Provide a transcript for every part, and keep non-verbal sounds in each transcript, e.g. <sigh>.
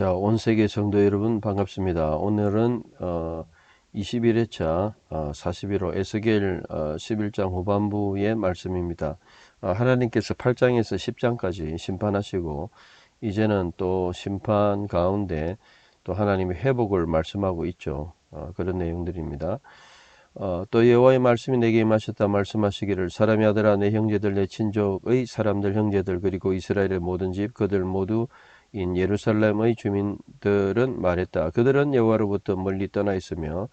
자, 온 세계 성도 여러분 반갑습니다. 오늘은 어, 21회차 어, 41호 에스겔 어, 11장 후반부의 말씀입니다. 어, 하나님께서 8장에서 10장까지 심판하시고 이제는 또 심판 가운데 또 하나님의 회복을 말씀하고 있죠. 어, 그런 내용들입니다. 어, 또 여호와의 말씀이 내게 임하셨다 말씀하시기를 사람의 아들아 내 형제들 내 친족의 사람들 형제들 그리고 이스라엘의 모든 집 그들 모두 인 예루살렘의 주민들은 말했다. 그들은 여호와로부터 멀리 떠나 있으며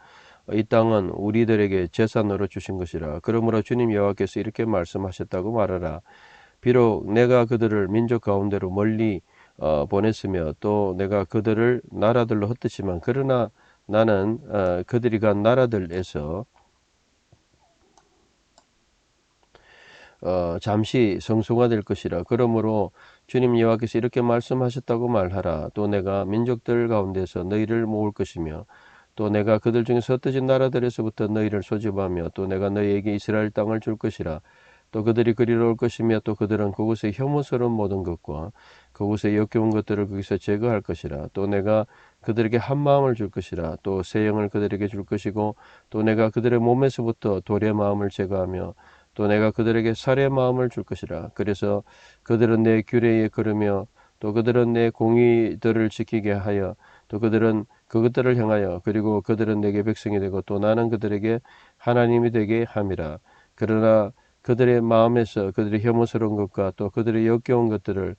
이 땅은 우리들에게 재산으로 주신 것이라. 그러므로 주님 여호와께서 이렇게 말씀하셨다고 말하라. 비록 내가 그들을 민족 가운데로 멀리 어, 보냈으며 또 내가 그들을 나라들로 흩었지만 그러나 나는 어, 그들이 간 나라들에서 어, 잠시 성소가 될 것이라. 그러므로 주님 여호와께서 이렇게 말씀하셨다고 말하라. 또 내가 민족들 가운데서 너희를 모을 것이며 또 내가 그들 중에서 흩어진 나라들에서부터 너희를 소집하며 또 내가 너희에게 이스라엘 땅을 줄 것이라. 또 그들이 그리로 올 것이며 또 그들은 그곳에 혐오스러운 모든 것과 그곳에 역겨운 것들을 거기서 제거할 것이라. 또 내가 그들에게 한 마음을 줄 것이라. 또 새 영을 그들에게 줄 것이고 또 내가 그들의 몸에서부터 돌의 마음을 제거하며 또 내가 그들에게 살의 마음을 줄 것이라. 그래서 그들은 내 규례에 걸으며 또 그들은 내 공의들을 지키게 하여 또 그들은 그것들을 향하여 그리고 그들은 내게 백성이 되고 또 나는 그들에게 하나님이 되게 함이라. 그러나 그들의 마음에서 그들의 혐오스러운 것과 또 그들의 역겨운 것들을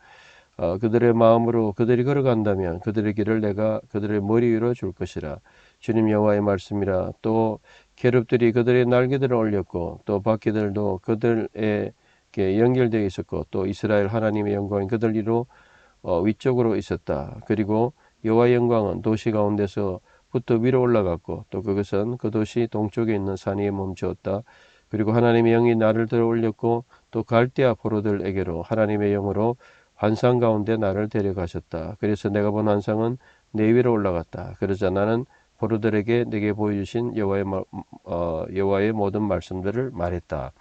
어, 그들의 마음으로 그들이 걸어간다면 그들의 길을 내가 그들의 머리 위로 줄 것이라. 주님 여호와의 말씀이라. 또 계룹들이 그들의 날개들을 올렸고 또 바퀴들도 그들에게 연결되어 있었고 또 이스라엘 하나님의 영광이 그들 위로 어, 위쪽으로 있었다. 그리고 여호와의 영광은 도시 가운데서 부터 위로 올라갔고 또 그것은 그 도시 동쪽에 있는 산 위에 멈추었다. 그리고 하나님의 영이 나를 들어 올렸고 또 갈대아 포로들에게로 하나님의 영으로 환상 가운데 나를 데려가셨다. 그래서 내가 본 환상은 내 위로 올라갔다. 그러자 나는 포로들에게 내게 보여주신 여호와의, 어, 여호와의 모든 말씀들을 말했다.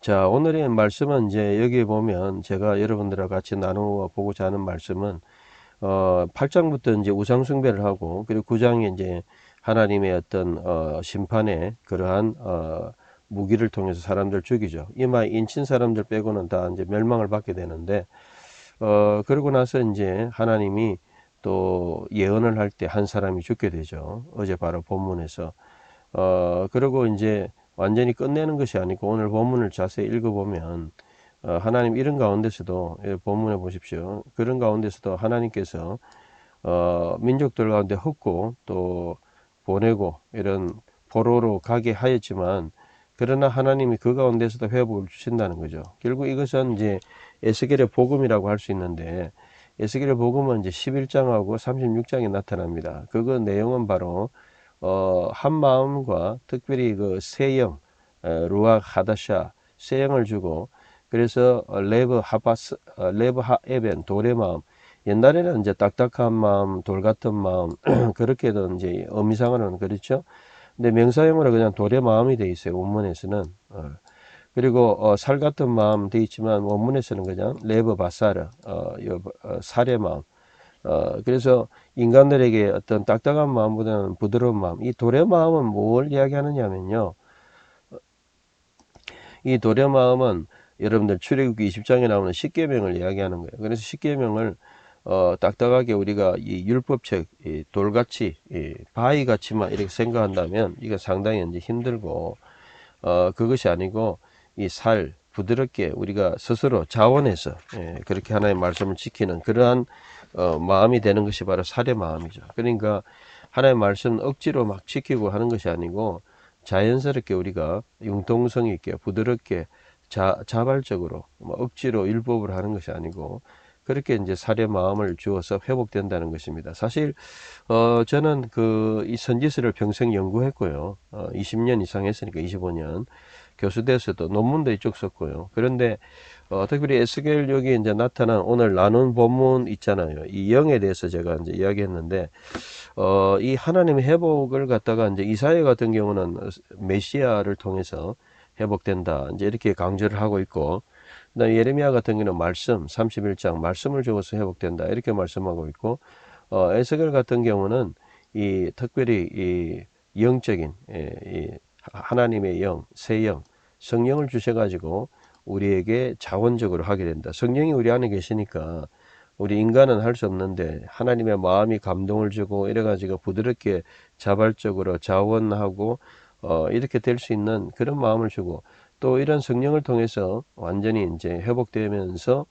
자, 오늘의 말씀은 이제 여기 보면 제가 여러분들과 같이 나누어 보고자 하는 말씀은 어, 8장부터 이제 우상 숭배를 하고 그리고 9장에 이제 하나님의 어떤 어, 심판의 그러한 어, 무기를 통해서 사람들 죽이죠. 이마 인친 사람들 빼고는 다 이제 멸망을 받게 되는데, 어, 그러고 나서 이제 하나님이 또 예언을 할 때 한 사람이 죽게 되죠. 어제 바로 본문에서. 어, 그리고 이제 완전히 끝내는 것이 아니고 오늘 본문을 자세히 읽어보면, 어, 하나님 이런 가운데서도, 예, 본문에 보십시오. 그런 가운데서도 하나님께서, 어, 민족들 가운데 헛고 또 보내고 이런 포로로 가게 하였지만, 그러나 하나님이 그 가운데서도 회복을 주신다는 거죠. 결국 이것은 이제 에스겔의 복음이라고 할 수 있는데 에스겔의 복음은 이제 11장하고 36장에 나타납니다. 그거 내용은 바로 어, 한 마음과 특별히 그 세영 루아 하다샤 세영을 주고 그래서 레브 하바스 레브 하에벤 돌의 마음 옛날에는 이제 딱딱한 마음 돌 같은 마음 <clears throat> 그렇게도 이제 의미상으로는 그렇죠. 근데 명사형으로 그냥 돌의 마음이 돼 있어요. 원문에서는. 어. 그리고 어, 살 같은 마음 돼 있지만 원문에서는 그냥 레버 바사르 어, 어, 살의 마음. 어, 그래서 인간들에게 어떤 딱딱한 마음보다는 부드러운 마음. 이 돌의 마음은 뭘 이야기하느냐면요. 이 돌의 마음은 여러분들 출애굽기 20장에 나오는 십계명을 이야기하는 거예요. 그래서 십계명을 어, 딱딱하게 우리가 이 율법책 이 돌같이 이 바위같이만 이렇게 생각한다면 이거 상당히 이제 힘들고 어, 그것이 아니고 이 살 부드럽게 우리가 스스로 자원해서 예, 그렇게 하나의 말씀을 지키는 그러한 어, 마음이 되는 것이 바로 살의 마음이죠. 그러니까 하나의 말씀 억지로 막 지키고 하는 것이 아니고 자연스럽게 우리가 융통성 있게 부드럽게 자, 자발적으로 뭐 억지로 율법을 하는 것이 아니고 그렇게 이제 살의 마음을 주어서 회복된다는 것입니다. 사실 어 저는 그 이 선지서를 평생 연구했고요. 어 20년 이상 했으니까 25년 교수대에서도 논문도 이쪽 썼고요. 그런데 어 특별히 에스겔 여기 이제 나타난 오늘 나눈 본문 있잖아요. 이 영에 대해서 제가 이제 이야기했는데 어 이 하나님의 회복을 갖다가 이제 이사야 같은 경우는 메시아를 통해서 회복된다. 이제 이렇게 강조를 하고 있고 그다음에 예레미야 같은 경우는 말씀 31장 말씀을 주어서 회복된다 이렇게 말씀하고 있고 어, 에스겔 같은 경우는 이 특별히 이 영적인 예, 이 하나님의 영, 새 영, 성령을 주셔가지고 우리에게 자원적으로 하게 된다. 성령이 우리 안에 계시니까 우리 인간은 할 수 없는데 하나님의 마음이 감동을 주고 이래가지고 부드럽게 자발적으로 자원하고 어, 이렇게 될 수 있는 그런 마음을 주고 또 이런 성령을 통해서 완전히 이제 회복되면서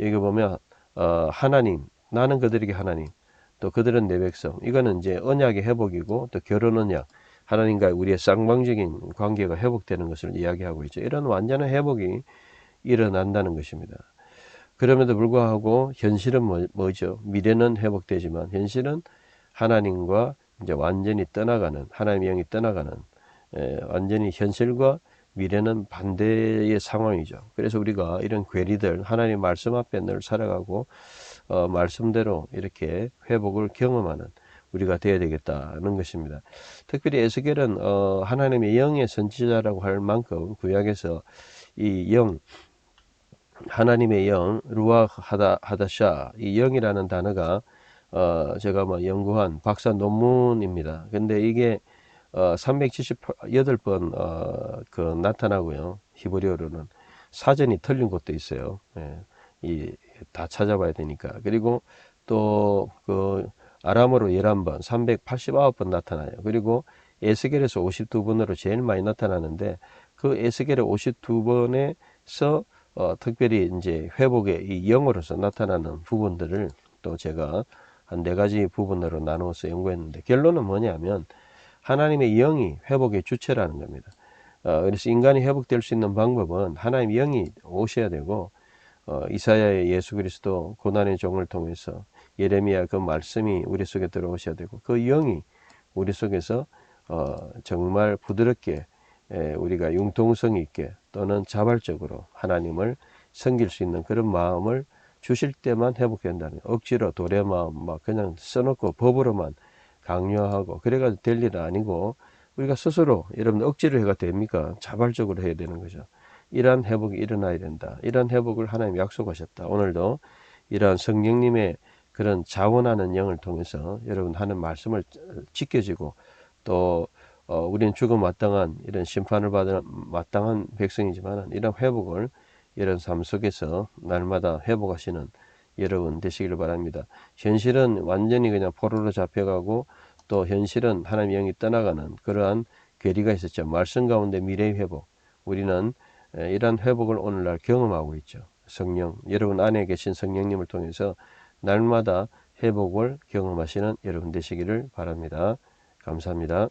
여기 보면 어, 하나님 나는 그들에게 하나님 또 그들은 내 백성 이거는 이제 언약의 회복이고 또 결혼 언약 하나님과 우리의 쌍방적인 관계가 회복되는 것을 이야기하고 있죠. 이런 완전한 회복이 일어난다는 것입니다. 그럼에도 불구하고 현실은 뭐, 죠 미래는 회복되지만 현실은 하나님과 이제 완전히 떠나가는 하나님의 영이 떠나가는 에, 완전히 현실과 미래는 반대의 상황이죠. 그래서 우리가 이런 괴리들 하나님 말씀 앞에 늘 살아가고 어, 말씀대로 이렇게 회복을 경험하는 우리가 되어야 되겠다는 것입니다. 특별히 에스겔은 어, 하나님의 영의 선지자라고 할 만큼 구약에서 이 영, 하나님의 영, 루아 하다, 하다샤, 이 영이라는 단어가 어, 제가 뭐 연구한 박사 논문입니다. 근데 이게 어, 378번 어, 그 나타나고요. 히브리어로는 사전이 틀린 것도 있어요. 예, 이다 찾아봐야 되니까. 그리고 또그 아람어로 11번, 389번 나타나요. 그리고 에스겔에서 52번으로 제일 많이 나타나는데 그 에스겔의 52번에서 어, 특별히 이제 회복의 이 영어로서 나타나는 부분들을 또 제가 한 네 가지 부분으로 나누어서 연구했는데 결론은 뭐냐면 하나님의 영이 회복의 주체라는 겁니다. 어, 그래서 인간이 회복될 수 있는 방법은 하나님의 영이 오셔야 되고 어, 이사야의 예수 그리스도 고난의 종을 통해서 예레미야 그 말씀이 우리 속에 들어오셔야 되고 그 영이 우리 속에서 어, 정말 부드럽게 에, 우리가 융통성 있게 또는 자발적으로 하나님을 섬길 수 있는 그런 마음을 주실 때만 회복된다는 억지로 도래 마음 막 그냥 써놓고 법으로만 강요하고 그래가지고 될 일은 아니고 우리가 스스로 여러분 억지로 해가 됩니까? 자발적으로 해야 되는 거죠. 이러한 회복이 일어나야 된다. 이러한 회복을 하나님 약속하셨다. 오늘도 이러한 성령님의 그런 자원하는 영을 통해서 여러분 하는 말씀을 지켜지고 또 어, 우리는 죽음 마땅한 이런 심판을 받은 마땅한 백성이지만 이런 회복을 이런 삶 속에서 날마다 회복하시는 여러분 되시기를 바랍니다. 현실은 완전히 그냥 포로로 잡혀가고 또 현실은 하나님 영이 떠나가는 그러한 괴리가 있었죠. 말씀 가운데 미래의 회복. 우리는 이러한 회복을 오늘날 경험하고 있죠. 성령, 여러분 안에 계신 성령님을 통해서 날마다 회복을 경험하시는 여러분 되시기를 바랍니다. 감사합니다.